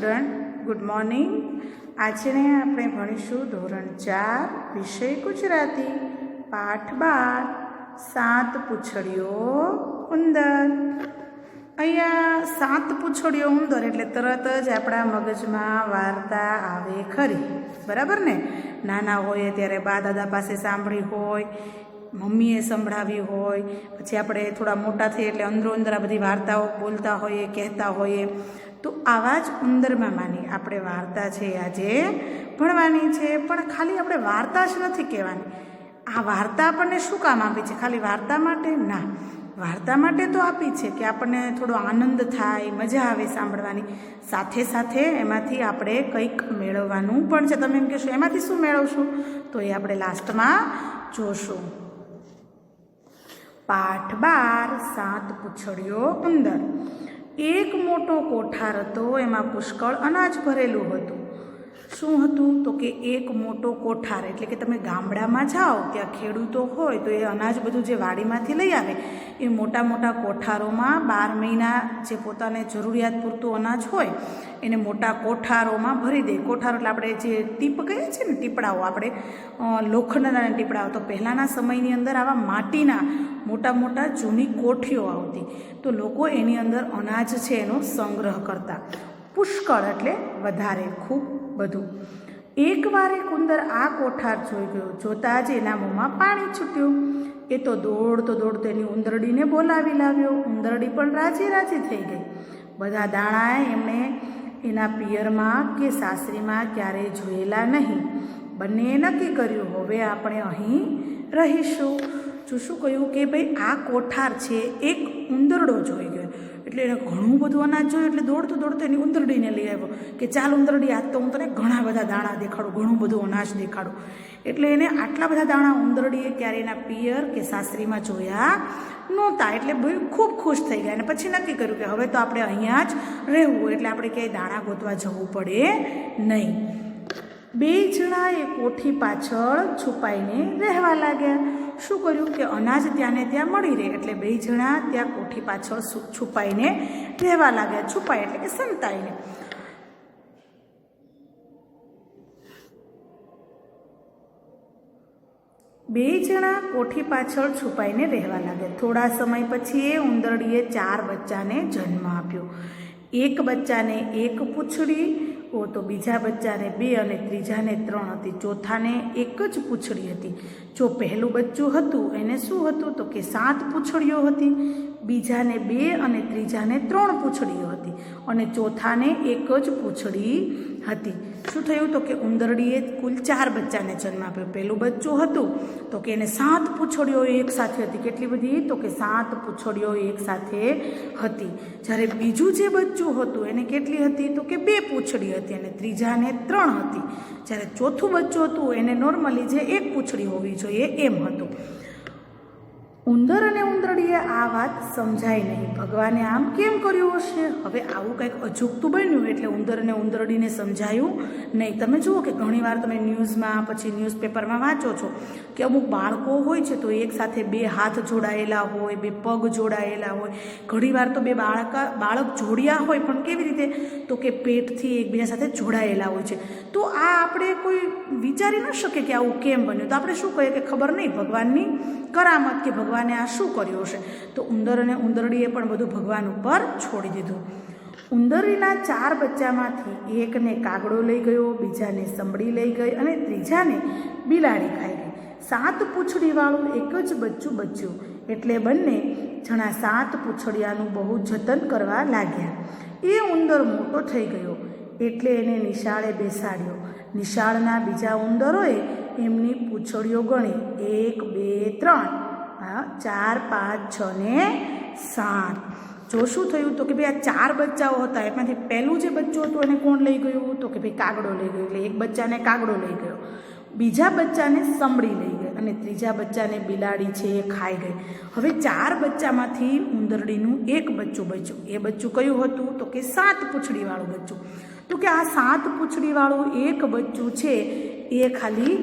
Good morning. આજે આપણે ભણીશું ધોરણ ચાર, વિષય ગુજરાતી. પાઠ બાર, સાત પૂછડીઓ ઉંદર. અહીંયા સાત પૂછડીઓ ઉંદર એટલે તરત જ આપણા મગજમાં વાર્તા આવે ખરી. બરાબર ને? નાના હોય ત્યારે બા દાદા પાસે સાંભળી હોય, મમ્મીએ સંભળાવી હોય, પછી આપણે થોડા મોટા થઈએ એટલે અંદરો અંદર આ બધી વાર્તાઓ બોલતા હોઈએ, કહેતા હોઈએ. તો આવા જ ઉંદરમાં માની આપણે વાર્તા છે આજે ભણવાની છે, પણ ખાલી આપણે વાર્તા જ નથી કહેવાની. આ વાર્તા આપણને શું કામ આપી છે? ખાલી વાર્તા માટે? ના. વાર્તા માટે તો આપી છે કે આપણને થોડો આનંદ થાય, મજા આવે સાંભળવાની. સાથે સાથે એમાંથી આપણે કંઈક મેળવવાનું પણ છે. તમે એમ કહેશો, એમાંથી શું મેળવશું? તો એ આપણે લાસ્ટમાં જોશું. પાઠ બાર, સાત પૂછડીઓ ઉંદર. એક મોટો કોઠાર હતો એમાં પુષ્કળ અનાજ ભરેલું હતું. શું હતું? તો કે એક મોટો કોઠાર, એટલે કે તમે ગામડામાં જાઓ, ત્યાં ખેડૂતો હોય, તો એ અનાજ બધું જે વાડીમાંથી લઈ આવે, એ મોટા મોટા કોઠારોમાં બાર મહિના જે પોતાને જરૂરિયાત પૂરતું અનાજ હોય, એને મોટા કોઠારોમાં ભરી દે. કોઠારો એટલે આપણે જે ટીપ કહીએ છીએ ને, ટીપડાઓ આપણે લોખંડના ટીપડાઓ. તો પહેલાંના સમયની અંદર આવા માટીના મોટા મોટા જૂની કોઠીઓ આવતી. તો લોકો એની અંદર અનાજ છે એનો સંગ્રહ કરતા. પુષ્કળ એટલે વધારે ખૂબ બધું. એકવાર એક ઉંદર આ કોઠાર જોઈ ગયો. જોતાં જ એના મોંમાં પાણી છૂટ્યું. એ તો દોડતો દોડતો એની ઉંદરડીને બોલાવી લાવ્યો. ઉંદરડી પણ રાજી રાજી થઈ ગઈ. બધા દાણા એમણે એના પિયરમાં કે સાસરીમાં ક્યારેય જોયેલા નહીં. બંનેએ નક્કી કર્યું, હવે આપણે અહીં રહીશું. શું કહ્યું કે ભાઈ, આ કોઠાર છે, એક ઉંદરડો જોઈ ગયો. એટલે એને ઘણું બધું અનાજ જોયું, એટલે દોડતો દોડતો એની ઉંદરડીને લઈ આવ્યો કે ચાલ ઉંદરડી, આજ તો હું તને ઘણા બધા દાણા દેખાડું, ઘણું બધું અનાજ દેખાડું. એટલે એને આટલા બધા દાણા ઉંદરડીએ ક્યારે એના પિયર કે સાસરીમાં જોયા નહોતા. એટલે ખૂબ ખુશ થઈ ગયા. અને પછી નક્કી કર્યું કે હવે તો આપણે અહીંયા જ રહેવું, એટલે આપણે ક્યાંય દાણા ગોતવા જવું પડે નહીં. બે જણા એ કોઠી પાછળ છુપાઈને રહેવા લાગ્યા. શું કર્યું કે અનાજ ત્યાંને ત્યાં મળી રહે એટલે બે જણા ત્યાં કોઠી પાછળ છુપાઈને રહેવા લાગ્યા. છુપાય એટલે કે સંતાઈને. બે જણા કોઠી પાછળ છુપાઈને રહેવા લાગ્યા. થોડા સમય પછી એ ઉંદરડીએ ચાર બચ્ચાને જન્મ આપ્યો. એક બચ્ચાને એક પૂંછડી ઓ તો બીજા બચ્ચાને બે અને ત્રીજાને ત્રણ હતી. ચોથાને એક જ પૂંછડી હતી. જો પહેલું બચ્ચું હતું, એને શું હતું? તો કે સાત પૂંછડીઓ હતી. બીજાને બે અને ત્રીજાને ત્રણ પૂંછડીઓ હતી અને ચોથાને એક જ પૂંછડી હતી. શું થયું? તો કે ઉંદરડીએ કુલ ચાર બચ્ચાને જન્મ આપ્યો. પહેલું બચ્ચું હતું. તો કે એને સાત પૂંછડીઓ એક સાથે હતી. કેટલી બધી? તો કે સાત પૂંછડીઓ એક સાથે હતી. જ્યારે બીજું જે બચ્ચું હતું, એને કેટલી હતી? તો કે બે પૂંછડી હતી અને ત્રીજાને ત્રણ હતી. જ્યારે ચોથું બચ્ચું હતું, એને નોર્મલી જે એક પૂંછડી હોવી જોઈએ એમ હતું. ઉંદર અને ઉંદરડીએ આ વાત સમજાય નહીં. ભગવાને આમ કેમ કર્યું હશે? હવે આવું કંઈક અજુગતું બન્યું એટલે ઉંદર અને ઉંદરડીને સમજાયું નહીં. તમે જુઓ કે ઘણીવાર તમે ન્યૂઝમાં, પછી ન્યૂઝપેપરમાં વાંચો છો કે અમુક બાળકો હોય છે તો એક સાથે બે હાથ જોડાયેલા હોય, બે પગ જોડાયેલા હોય. ઘણીવાર તો બે બાળક બાળક જોડ્યા હોય પણ કેવી રીતે? તો કે પેટથી એકબીજા સાથે જોડાયેલા હોય છે. તો આ આપણે કોઈ વિચારી ન શકે કે આવું કેમ બન્યું. તો આપણે શું કહીએ કે ખબર નહીં ભગવાનની કરામત કે ભગવાને આ શું કર્યું હશે? તો ઉંદર અને ઉંદરડીએ પણ બધું ભગવાન ઉપર છોડી દીધું. ઉંદરીના ચાર બચ્ચામાંથી એકને કાગડો લઈ ગયો, બીજાને સંભળી લઈ ગઈ અને ત્રીજાને બિલાડી ખાઈ ગઈ. સાત પૂંછડીવાળું એક જ બચ્ચું બચ્યું. એટલે બંને જણા સાત પૂંછડિયાનું બહુ જતન કરવા લાગ્યા. એ ઉંદર મોટો થઈ ગયો, એટલે એને નિશાળે બેસાડ્યો. નિશાળના બીજા ઉંદરોએ એમની પૂંછડીઓ ગણી. એક, બે, ત્રણ. ચાર, પાંચ, છ ને સાત. જો શું થયું તો કે ભાઈ આ ચાર બચ્ચાઓ હતા, એમાંથી પહેલું જે બચ્ચું હતું એને કોણ લઈ ગયું? તો કે ભાઈ કાગડો લઈ ગયો, એટલે એક બચ્ચાને કાગડો લઈ ગયો. બીજા બચ્ચાને સંભળી લઈ ગઈ અને ત્રીજા બચ્ચાને બિલાડી છે એ ખાઈ ગઈ. હવે ચાર બચ્ચામાંથી ઉંદરડીનું એક બચ્ચું બચ્યું. એ બચ્ચું કયું હતું? તો કે સાત પૂંછડીવાળું બચ્ચું. તો કે આ સાત પૂંછડીવાળું એક બચ્ચું છે, એ ખાલી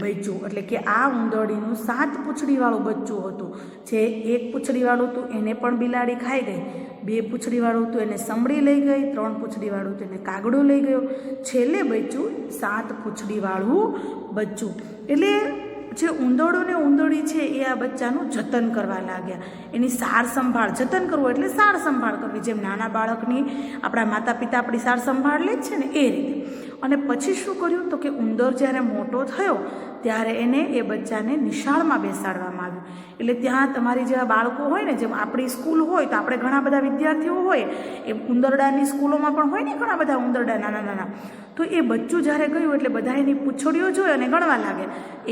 બચ્યું. એટલે કે આ ઉંદરડીનું સાત પૂંછડીવાળું બચ્ચું હતું. જે એક પૂંછડીવાળું હતું એને પણ બિલાડી ખાઈ ગઈ. બે પૂંછડીવાળું હતું એને સમડી લઈ ગઈ. ત્રણ પૂંછડીવાળું હતું એને કાગડો લઈ ગયો. છેલ્લે બચ્યું સાત પૂંછડીવાળું બચ્ચું. એટલે જે ઉંદરડો ને ઉંદરડી છે એ આ બચ્ચાનું જતન કરવા લાગ્યા. એની સાર સંભાળ, જતન કરવું એટલે સાર સંભાળ કરવી. જેમ નાના બાળકની આપણા માતા પિતા આપણી સાર સંભાળ લે છે ને એ રીતે. અને પછી શું કર્યું તો કે ઉંદર જ્યારે મોટો થયો ત્યારે એને એ બચ્ચાને નિશાળમાં બેસાડવામાં આવ્યું. એટલે ત્યાં તમારી જેવા બાળકો હોય ને, જેમ આપણી સ્કૂલ હોય તો આપણે ઘણા બધા વિદ્યાર્થીઓ હોય એ ઉંદરડાની સ્કૂલોમાં પણ હોય ને ઘણા બધા ઉંદરડા નાના નાના, તો એ બચ્ચું જ્યારે ગયું એટલે બધા એની પૂંછડીઓ જોઈ અને ગણવા લાગે.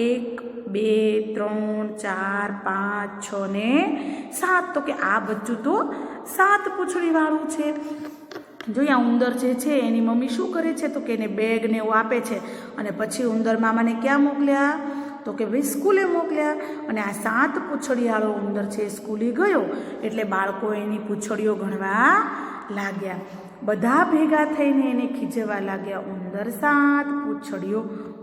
એક, બે, ત્રણ, ચાર, પાંચ, છ ને સાત. તો કે આ બચ્ચું તો સાત પૂંછડીવાળું છે. જોઈએ આ ઉંદર જે છે, એની મમ્મી શું કરે છે તો કે એને બેગ ને એવું આપે છે. અને પછી ઉંદર મામાને ક્યાં મોકલ્યા? તો કે ભાઈ સ્કૂલે મોકલ્યા. અને આ સાત પૂંછડીવાળો ઉંદર છે એ સ્કૂલે ગયો. એટલે બાળકો એની પૂંછડીઓ ગણવા લાગ્યા. બધા ભેગા થઈને એને ખીજવા લાગ્યા. ઉંદર સાત, પૂંછડીઓ,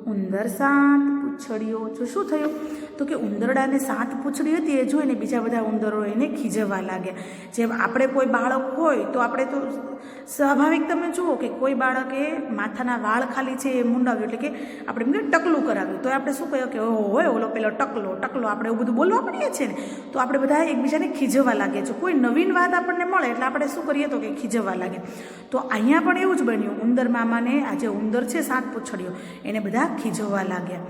ઉંદર સાત. પૂંછડીઓ જો શું થયું? તો કે ઉંદરડાને સાત પૂંછડી હતી, એ જોઈને બીજા બધા ઉંદરો એને ખીજવવા લાગ્યા. જેમ આપણે કોઈ બાળક હોય, તો આપણે તો સ્વાભાવિક તમે જુઓ કે કોઈ બાળકે માથાના વાળ ખાલી છે, એ મુંડાવ્યું એટલે કે આપણે એમને ટકલું કરાવ્યું. તો આપણે શું કહ્યું કે હોય ઓલો પેલો ટકલો ટકલો. આપણે એવું બધું બોલવા પડીએ છીએ ને, તો આપણે બધા એકબીજાને ખીજવા લાગીએ છીએ. કોઈ નવીન વાત આપણને મળે એટલે આપણે શું કરીએ તો કે ખીજવા લાગે તો અહીંયા પણ એવું જ બન્યું. ઉંદર મામાને આ જે ઉંદર છે સાત પૂછડીઓ. એને બધા ખીજવવા લાગ્યા.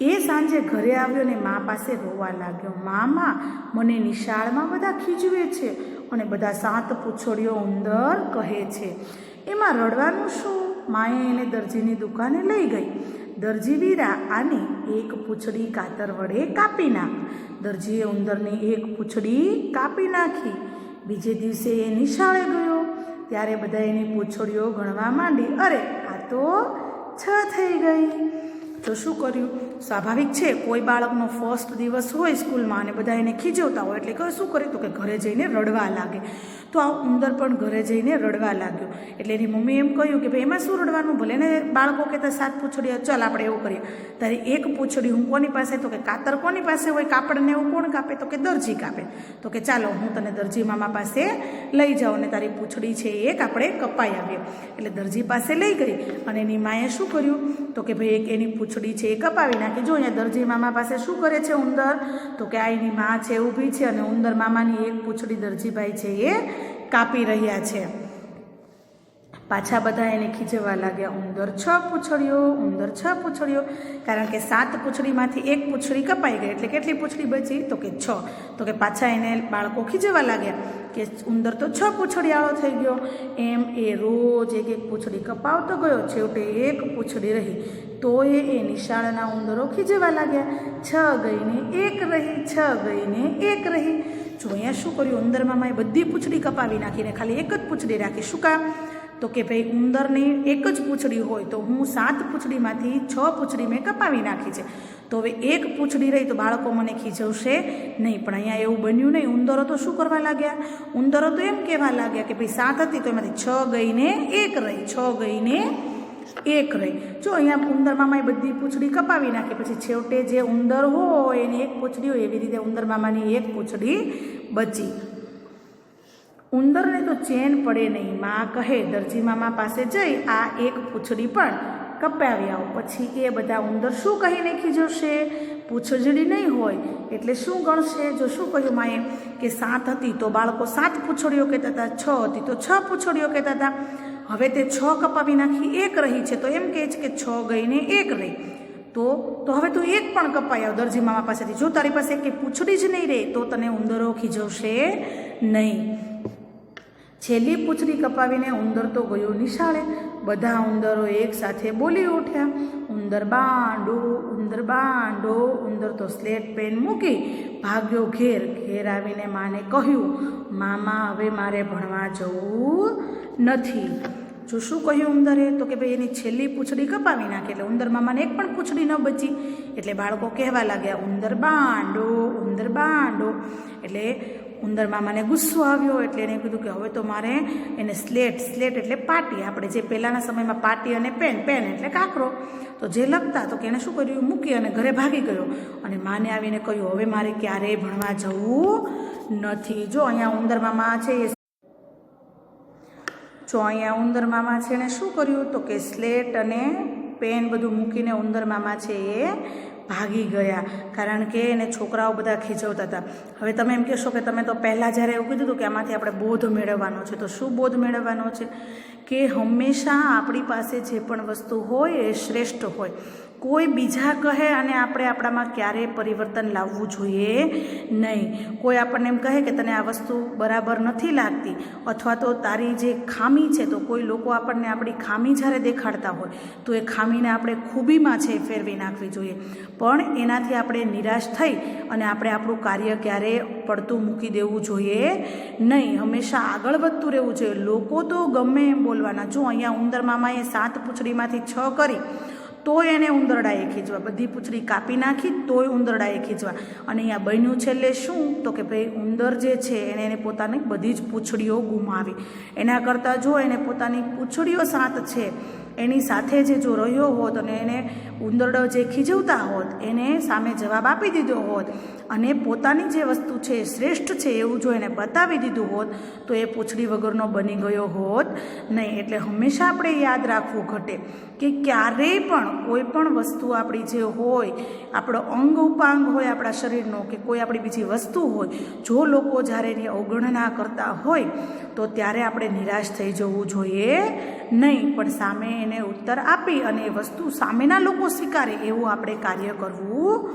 એ સાંજે ઘરે આવ્યો ને મા પાસે રોવા લાગ્યો. મામા, મને નિશાળમાં બધા ખીજવે છે અને બધા સાત પૂંછડીઓ ઉંદર કહે છે. એમાં રડવાનું શું? માએ એને દરજીની દુકાને લઈ ગઈ. દરજી વીરા આની એક પૂંછડી કાતર વડે કાપી નાખ. દરજીએ ઉંદરની એક પૂંછડી કાપી નાખી. બીજે દિવસે એ નિશાળે ગયો. ત્યારે બધા એની પૂછડીઓ ગણવા માંડી. અરે, આ તો છ થઈ ગઈ. તો શું કર્યું? સ્વાભાવિક છે, કોઈ બાળકનો ફર્સ્ટ દિવસ હોય સ્કૂલમાં અને બધા એને ખીજવતા હોય, એટલે કે શું કર્યું? તો કે ઘરે જઈને રડવા લાગે. તો આ ઉંદર પણ ઘરે જઈને રડવા લાગ્યો. એટલે એની મમ્મી એમ કહ્યું કે, ભાઈ, એમાં શું રડવાનું? ભલે ને બાળકો કહેતા સાત પૂંછડી ચાલ આપણે એવું કરીએ. તારી એક પૂંછડી હું કોની પાસે? તો કે કાતર કોની પાસે હોય? કાપડને એવું કોણ કાપે? તો કે દરજી કાપે. તો કે ચાલો, હું તને દરજી મામા પાસે લઈ જાઉં અને તારી પૂછડી છે એક આપણે કપાઈ આવીએ. એટલે દરજી પાસે લઈ ગઈ અને એની માએ શું કર્યું? તો કે ભાઈ, એક એની પૂંછડી છે એ કપાવી નાખી. જો અહીંયા દરજી મામા પાસે શું કરે છે ઉંદર? તો કે આ એની મા છે, ઊભી છે અને ઉંદર મામાની એક પૂંછડી દરજીભાઈ છે એ કાપી રહ્યા છે. પાછા બધા એને ખીજવા લાગ્યા. ઉંદર છ પૂંછડીઓ, ઉંદર છ પૂંછડીઓ, કારણ કે સાત પૂંછડીમાંથી એક પૂંછડી કપાઈ ગઈ. એટલે કેટલી પૂંછડી બચી? તો કે છ. તો કે પાછા એને બાળકો ખીજવા લાગ્યા કે ઉંદર તો છ પૂંછડીવાળો થઈ ગયો. એમ એ રોજ એક એક પૂંછડી કપાવતો ગયો. છેવટે એક પૂંછડી રહી. તો એ એ નિશાળના ઉંદરો ખીજવા લાગ્યા. છ ગઈને એક રહી, છ ગઈને એક રહી. જો અહીંયા શું કર્યું? ઉંદર મામાએ બધી પૂંછડી કપાવી નાખીને ખાલી એક જ પૂંછડી રાખી. શું કામ? તો કે ભાઈ ઉંદરની એક જ પૂંછડી હોય તો હું સાત પૂંછડીમાંથી છ પૂંછડી મેં કપાવી નાખી છે. તો હવે એક પૂંછડી રહી તો બાળકો મને ખીજવશે નહીં. પણ અહીંયા એવું બન્યું નહીં. ઉંદરો તો શું કરવા લાગ્યા? ઉંદરો તો એમ કહેવા લાગ્યા કે ભાઈ સાત હતી તો એમાંથી છ ગઈને એક રહી. છ ગઈને એક રહી. જો અહીંયા ઉંદર મામાએ બધી પૂંછડી કપાવી નાખી. પછી છેવટે જે ઉંદર હોય એની એક પૂંછડી હોય એવી રીતે ઉંદર મામાની એક પૂંછડી બચી. ઉંદરને તો ચેન પડે નહીં. માં કહે, દરજી મામા પાસે જઈ, આ એક પૂંછડી પણ કપાવી આવો. પછી એ બધા ઉંદર શું કહીને ખીજવશે? પૂંછડી નહીં હોય. એટલે શું ગણશે? જો શું કહ્યું માએ કે, સાત હતી તો બાળકો સાત પૂંછડીઓ કહેતા હતા, છ હતી તો છ પૂંછડીઓ કહેતા હતા. હવે તે છ કપાવી નાખી, એક રહી છે તો એમ કહે છે કે, છ ગઈને એક રહી. તો તો હવે તું એક પણ કપાઈ આવ દરજી મામા પાસેથી. જો તારી પાસે કે પૂંછડી જ નહીં રહે, તો તને ઉંદરો ખીજવશે નહીં. છેલ્લી પૂંછડી કપાવીને ઉંદર તો ગયો નિશાળે. બધા ઉંદરો એકસાથે બોલી ઉઠ્યા, ઉંદર બાંડો ઉંદર બાંડો. ઉંદર તો સ્લેટ પેન મૂકી ભાગ્યો ઘેર. ઘેર આવીને માને કહ્યું, મામા, હવે મારે ભણવા જવું નથી. જો શું કહ્યું ઉંદરે? તો કે ભાઈ, એની છેલ્લી પૂંછડી કપાવી નાખી. એટલે ઉંદર મામાને એક પણ પૂંછડી ન બચી. એટલે બાળકો કહેવા લાગ્યા, ઉંદર બાંડો ઉંદર બાંડો. એટલે ઉંદર મામાને ગુસ્સો આવ્યો એટલે એને કીધું કે હવે તો મારે એને સ્લેટ સ્લેટ એટલે પાટી. આપણે જે પહેલાંના સમયમાં પાટી અને પેન પેન એટલે કાંકરો. તો જે લખતા તો કે એને શું કર્યું? મૂકી અને ઘરે ભાગી ગયો. અને માને આવીને કહ્યું, હવે મારે ક્યારેય ભણવા જવું નથી. જો અહીંયા ઉંદર મામા છે એ જો અહીંયા ઉંદર મામા છે એને શું કર્યું? તો કે સ્લેટ અને પેન બધું મૂકીને ઉંદર મામા છે એ ભાગી ગયા કારણ કે એને છોકરાઓ બધા ખીજવતા હતા. હવે તમે એમ કહેશો કે તમે તો પહેલાં જ્યારે એવું કીધું હતું કે આમાંથી આપણે બોધ મેળવવાનો છે, તો શું બોધ મેળવવાનો છે? કે હંમેશા આપણી પાસે જે પણ વસ્તુ હોય એ શ્રેષ્ઠ હોય. કોઈ બીજા કહે અને આપણે આપણામાં ક્યારેય પરિવર્તન લાવવું જોઈએ નહીં. કોઈ આપણને એમ કહે કે તને આ વસ્તુ બરાબર નથી લાગતી અથવા તો તારી જે ખામી છે તો કોઈ લોકો આપણને આપણી ખામી જ્યારે દેખાડતા હોય તો એ ખામીને આપણે ખૂબીમાં છે ફેરવી નાખવી જોઈએ. પણ એનાથી આપણે નિરાશ થઈ અને આપણે આપણું કાર્ય ક્યારેય પડતું મૂકી દેવું જોઈએ નહીં. હંમેશા આગળ વધતું રહેવું જોઈએ. લોકો તો ગમે એમ બોલવાના. જો અહીંયા ઉંદર મામાએ સાત પૂંછડીમાંથી છ કરી તોય એને ઉંદરડાએ ખીચવા બધી પૂંછડી કાપી નાખી, તોય ઉંદરડાએ ખીચવા અને અહીંયા બન્યું છેલ્લે શું? તો કે ભાઈ ઉંદર જે છે, એને એને પોતાની બધી જ પૂંછડીઓ ગુમાવી. એના કરતાં જો એને પોતાની પૂંછડીઓ સાથ છે, એની સાથે જે જો રહ્યો હોત અને એને ઉંદરડો જે ખીજવતા હોત, એને સામે જવાબ આપી દીધો હોત અને પોતાની જે વસ્તુ છે, શ્રેષ્ઠ છે એવું જો એને બતાવી દીધું હોત, તો એ પૂંછડી વગરનો બની ગયો હોત નહીં. એટલે હંમેશા આપણે યાદ રાખવું ઘટે. કે ક્યારેય પણ કોઈ પણ વસ્તુ આપણી જે હોય, આપણો અંગ ઉપાંગ હોય આપણા શરીરનો કે કોઈ આપણી બીજી વસ્તુ હોય, જો લોકો જ્યારે એની અવગણના કરતા હોય, તો ત્યારે આપણે નિરાશ થઈ જવું જોઈએ નહીં. પણ સામે એને ઉત્તર આપી અને એ વસ્તુ સામેના લોકો સ્વીકારે એવું આપણે કાર્ય કરવું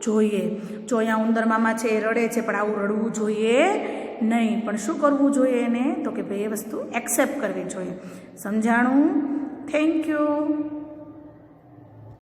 જોઈએ. જો અહીંયા ઉંદર મામા છે એ રડે છે, પણ આવું રડવું જોઈએ નહીં. પણ શું કરવું જોઈએ એને? તો કે ભાઈ એ વસ્તુ એક્સેપ્ટ કરવી જોઈએ. સમજાણું? Thank you.